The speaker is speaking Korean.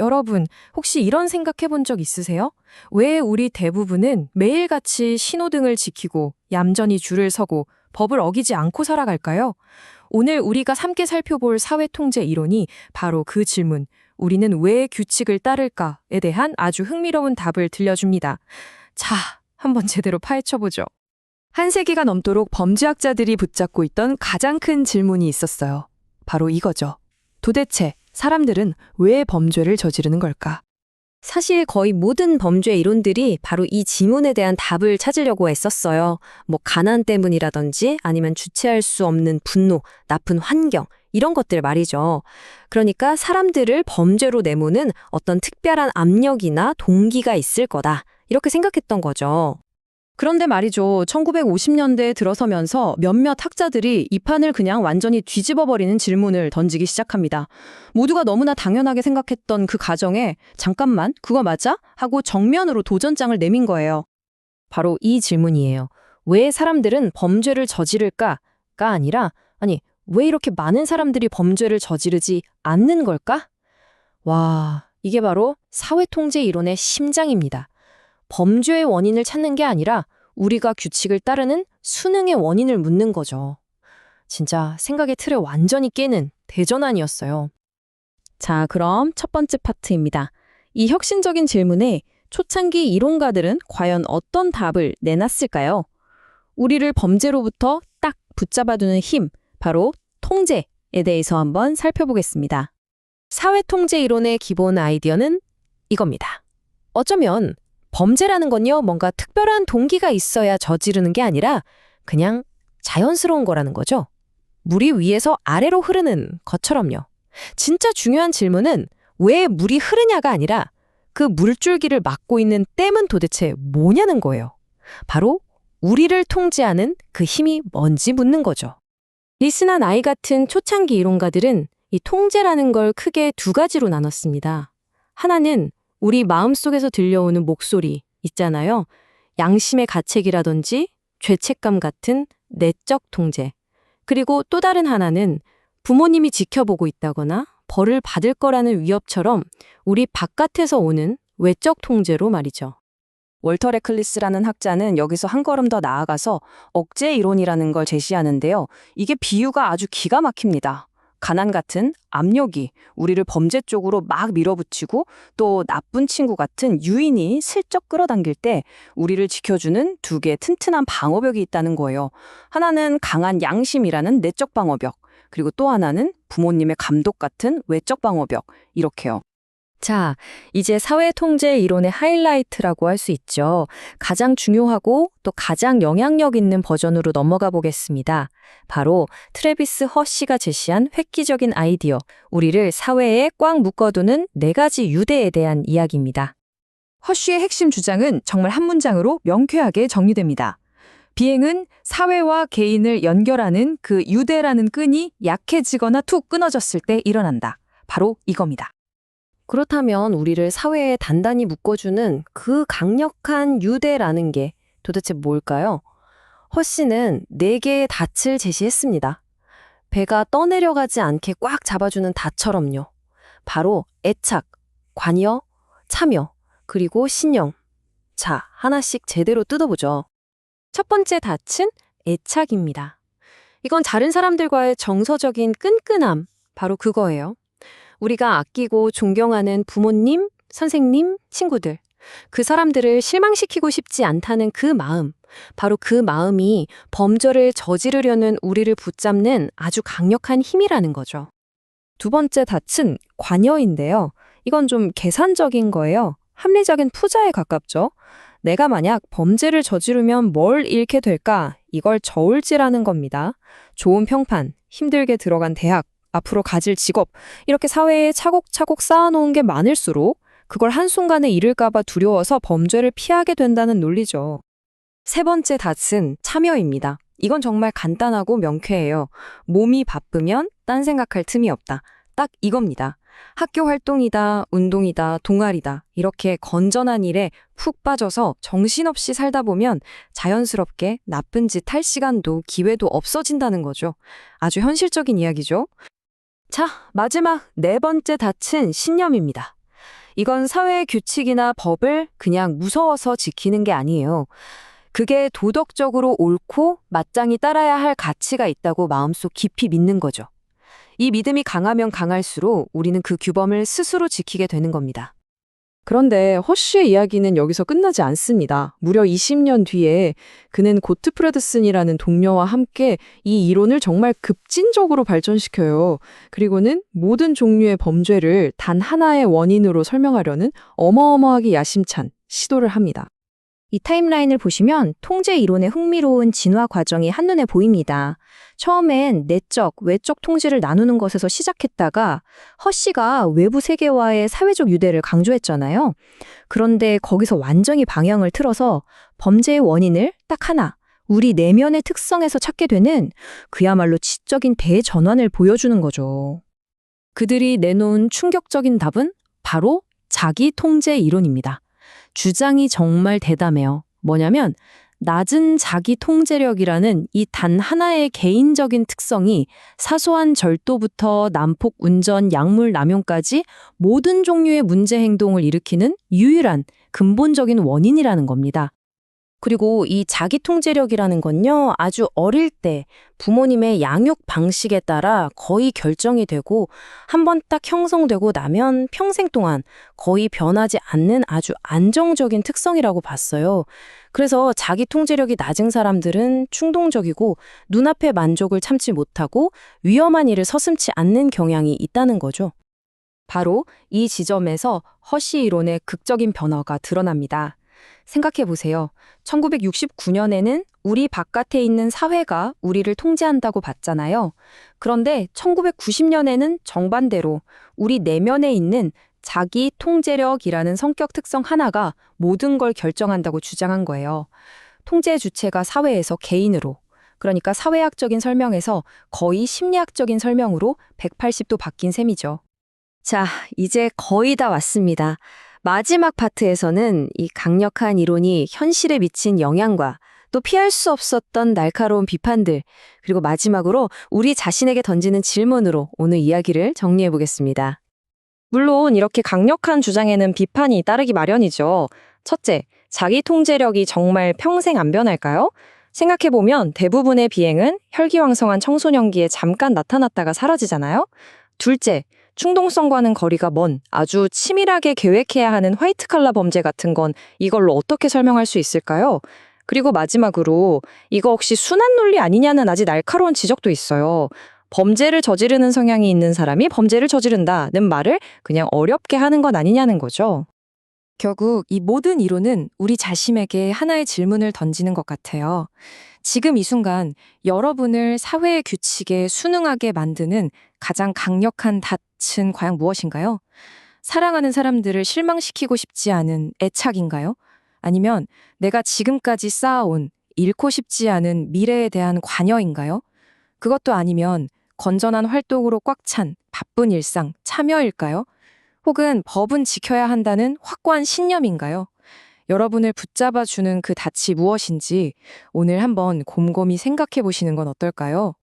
여러분, 혹시 이런 생각해 본 적 있으세요? 왜 우리 대부분은 매일같이 신호등을 지키고 얌전히 줄을 서고 법을 어기지 않고 살아갈까요? 오늘 우리가 함께 살펴볼 사회통제 이론이 바로 그 질문, 우리는 왜 규칙을 따를까에 대한 아주 흥미로운 답을 들려줍니다. 자, 한번 제대로 파헤쳐보죠. 한 세기가 넘도록 범죄학자들이 붙잡고 있던 가장 큰 질문이 있었어요. 바로 이거죠. 도대체 사람들은 왜 범죄를 저지르는 걸까? 사실 거의 모든 범죄 이론들이 바로 이 지문에 대한 답을 찾으려고 애썼어요. 뭐 가난 때문이라든지 아니면 주체할 수 없는 분노, 나쁜 환경 이런 것들 말이죠. 그러니까 사람들을 범죄로 내모는 어떤 특별한 압력이나 동기가 있을 거다. 이렇게 생각했던 거죠. 그런데 말이죠. 1950년대에 들어서면서 몇몇 학자들이 이 판을 그냥 완전히 뒤집어버리는 질문을 던지기 시작합니다. 모두가 너무나 당연하게 생각했던 그 가정에 잠깐만, 그거 맞아? 하고 정면으로 도전장을 내민 거예요. 바로 이 질문이에요. 왜 사람들은 범죄를 저지를까?가 아니라, 아니, 왜 이렇게 많은 사람들이 범죄를 저지르지 않는 걸까? 와, 이게 바로 사회통제 이론의 심장입니다. 범죄의 원인을 찾는 게 아니라 우리가 규칙을 따르는 수능의 원인을 묻는 거죠. 진짜 생각의 틀을 완전히 깨는 대전환이었어요. 자, 그럼 첫 번째 파트입니다. 이 혁신적인 질문에 초창기 이론가들은 과연 어떤 답을 내놨을까요? 우리를 범죄로부터 딱 붙잡아두는 힘, 바로 통제에 대해서 한번 살펴보겠습니다. 사회 통제 이론의 기본 아이디어는 이겁니다. 어쩌면 범죄라는 건요, 뭔가 특별한 동기가 있어야 저지르는 게 아니라 그냥 자연스러운 거라는 거죠. 물이 위에서 아래로 흐르는 것처럼요. 진짜 중요한 질문은 왜 물이 흐르냐가 아니라 그 물줄기를 막고 있는 댐은 도대체 뭐냐는 거예요. 바로 우리를 통제하는 그 힘이 뭔지 묻는 거죠. 리스나 나이 같은 초창기 이론가들은 이 통제라는 걸 크게 두 가지로 나눴습니다. 하나는 우리 마음속에서 들려오는 목소리 있잖아요. 양심의 가책이라든지 죄책감 같은 내적 통제. 그리고 또 다른 하나는 부모님이 지켜보고 있다거나 벌을 받을 거라는 위협처럼 우리 바깥에서 오는 외적 통제로 말이죠. 월터 레클리스라는 학자는 여기서 한 걸음 더 나아가서 억제 이론이라는 걸 제시하는데요. 이게 비유가 아주 기가 막힙니다. 가난 같은 압력이 우리를 범죄 쪽으로 막 밀어붙이고 또 나쁜 친구 같은 유인이 슬쩍 끌어당길 때 우리를 지켜주는 두 개의 튼튼한 방어벽이 있다는 거예요. 하나는 강한 양심이라는 내적 방어벽, 그리고 또 하나는 부모님의 감독 같은 외적 방어벽, 이렇게요. 자, 이제 사회 통제 이론의 하이라이트라고 할 수 있죠. 가장 중요하고 또 가장 영향력 있는 버전으로 넘어가 보겠습니다. 바로 트레비스 허씨가 제시한 획기적인 아이디어, 우리를 사회에 꽉 묶어두는 네 가지 유대에 대한 이야기입니다. 허쉬의 핵심 주장은 정말 한 문장으로 명쾌하게 정리됩니다. 비행은 사회와 개인을 연결하는 그 유대라는 끈이 약해지거나 툭 끊어졌을 때 일어난다. 바로 이겁니다. 그렇다면 우리를 사회에 단단히 묶어주는 그 강력한 유대라는 게 도대체 뭘까요? 허 씨는 네 개의 닻을 제시했습니다. 배가 떠내려가지 않게 꽉 잡아주는 닷처럼요. 바로 애착, 관여, 참여, 그리고 신령. 자, 하나씩 제대로 뜯어보죠. 첫 번째 닻은 애착입니다. 이건 다른 사람들과의 정서적인 끈끈함, 바로 그거예요. 우리가 아끼고 존경하는 부모님, 선생님, 친구들. 그 사람들을 실망시키고 싶지 않다는 그 마음. 바로 그 마음이 범죄를 저지르려는 우리를 붙잡는 아주 강력한 힘이라는 거죠. 두 번째 닻은 관여인데요. 이건 좀 계산적인 거예요. 합리적인 투자에 가깝죠. 내가 만약 범죄를 저지르면 뭘 잃게 될까? 이걸 저울질하는 겁니다. 좋은 평판, 힘들게 들어간 대학, 앞으로 가질 직업, 이렇게 사회에 차곡차곡 쌓아놓은 게 많을수록 그걸 한순간에 잃을까봐 두려워서 범죄를 피하게 된다는 논리죠. 세 번째 닷은 참여입니다. 이건 정말 간단하고 명쾌해요. 몸이 바쁘면 딴 생각할 틈이 없다. 딱 이겁니다. 학교 활동이다, 운동이다, 동아리다. 이렇게 건전한 일에 푹 빠져서 정신없이 살다 보면 자연스럽게 나쁜 짓 할 시간도 기회도 없어진다는 거죠. 아주 현실적인 이야기죠. 자, 마지막 네 번째 닻은 신념입니다. 이건 사회의 규칙이나 법을 그냥 무서워서 지키는 게 아니에요. 그게 도덕적으로 옳고 마땅히 따라야 할 가치가 있다고 마음속 깊이 믿는 거죠. 이 믿음이 강하면 강할수록 우리는 그 규범을 스스로 지키게 되는 겁니다. 그런데 허쉬의 이야기는 여기서 끝나지 않습니다. 무려 20년 뒤에 그는 고트 프레드슨이라는 동료와 함께 이 이론을 정말 급진적으로 발전시켜요. 그리고는 모든 종류의 범죄를 단 하나의 원인으로 설명하려는 어마어마하게 야심찬 시도를 합니다. 이 타임라인을 보시면 통제 이론의 흥미로운 진화 과정이 한눈에 보입니다. 처음엔 내적, 외적 통제를 나누는 것에서 시작했다가 허 씨가 외부 세계와의 사회적 유대를 강조했잖아요. 그런데 거기서 완전히 방향을 틀어서 범죄의 원인을 딱 하나, 우리 내면의 특성에서 찾게 되는 그야말로 지적인 대전환을 보여주는 거죠. 그들이 내놓은 충격적인 답은 바로 자기 통제 이론입니다. 주장이 정말 대담해요. 뭐냐면 낮은 자기 통제력이라는 이 단 하나의 개인적인 특성이 사소한 절도부터 난폭 운전, 약물 남용까지 모든 종류의 문제 행동을 일으키는 유일한 근본적인 원인이라는 겁니다. 그리고 이 자기 통제력이라는 건요, 아주 어릴 때 부모님의 양육 방식에 따라 거의 결정이 되고 한 번 딱 형성되고 나면 평생 동안 거의 변하지 않는 아주 안정적인 특성이라고 봤어요. 그래서 자기 통제력이 낮은 사람들은 충동적이고 눈앞의 만족을 참지 못하고 위험한 일을 서슴지 않는 경향이 있다는 거죠. 바로 이 지점에서 허쉬 이론의 극적인 변화가 드러납니다. 생각해 보세요. 1969년에는 우리 바깥에 있는 사회가 우리를 통제한다고 봤잖아요. 그런데 1990년에는 정반대로 우리 내면에 있는 자기 통제력이라는 성격 특성 하나가 모든 걸 결정한다고 주장한 거예요. 통제 주체가 사회에서 개인으로, 그러니까 사회학적인 설명에서 거의 심리학적인 설명으로 180도 바뀐 셈이죠. 자, 이제 거의 다 왔습니다. 마지막 파트에서는 이 강력한 이론이 현실에 미친 영향과 또 피할 수 없었던 날카로운 비판들, 그리고 마지막으로 우리 자신에게 던지는 질문으로 오늘 이야기를 정리해 보겠습니다. 물론 이렇게 강력한 주장에는 비판이 따르기 마련이죠. 첫째, 자기 통제력이 정말 평생 안 변할까요? 생각해보면 대부분의 비행은 혈기왕성한 청소년기에 잠깐 나타났다가 사라지잖아요? 둘째, 충동성과는 거리가 먼 아주 치밀하게 계획해야 하는 화이트 칼라 범죄 같은 건 이걸로 어떻게 설명할 수 있을까요? 그리고 마지막으로 이거 혹시 순환 논리 아니냐는 아주 날카로운 지적도 있어요. 범죄를 저지르는 성향이 있는 사람이 범죄를 저지른다는 말을 그냥 어렵게 하는 건 아니냐는 거죠. 결국 이 모든 이론은 우리 자신에게 하나의 질문을 던지는 것 같아요. 지금 이 순간 여러분을 사회의 규칙에 순응하게 만드는 가장 강력한 닻은 과연 무엇인가요? 사랑하는 사람들을 실망시키고 싶지 않은 애착인가요? 아니면 내가 지금까지 쌓아온 잃고 싶지 않은 미래에 대한 관여인가요? 그것도 아니면 건전한 활동으로 꽉 찬 바쁜 일상, 참여일까요? 혹은 법은 지켜야 한다는 확고한 신념인가요? 여러분을 붙잡아 주는 그 닻이 무엇인지 오늘 한번 곰곰이 생각해 보시는 건 어떨까요?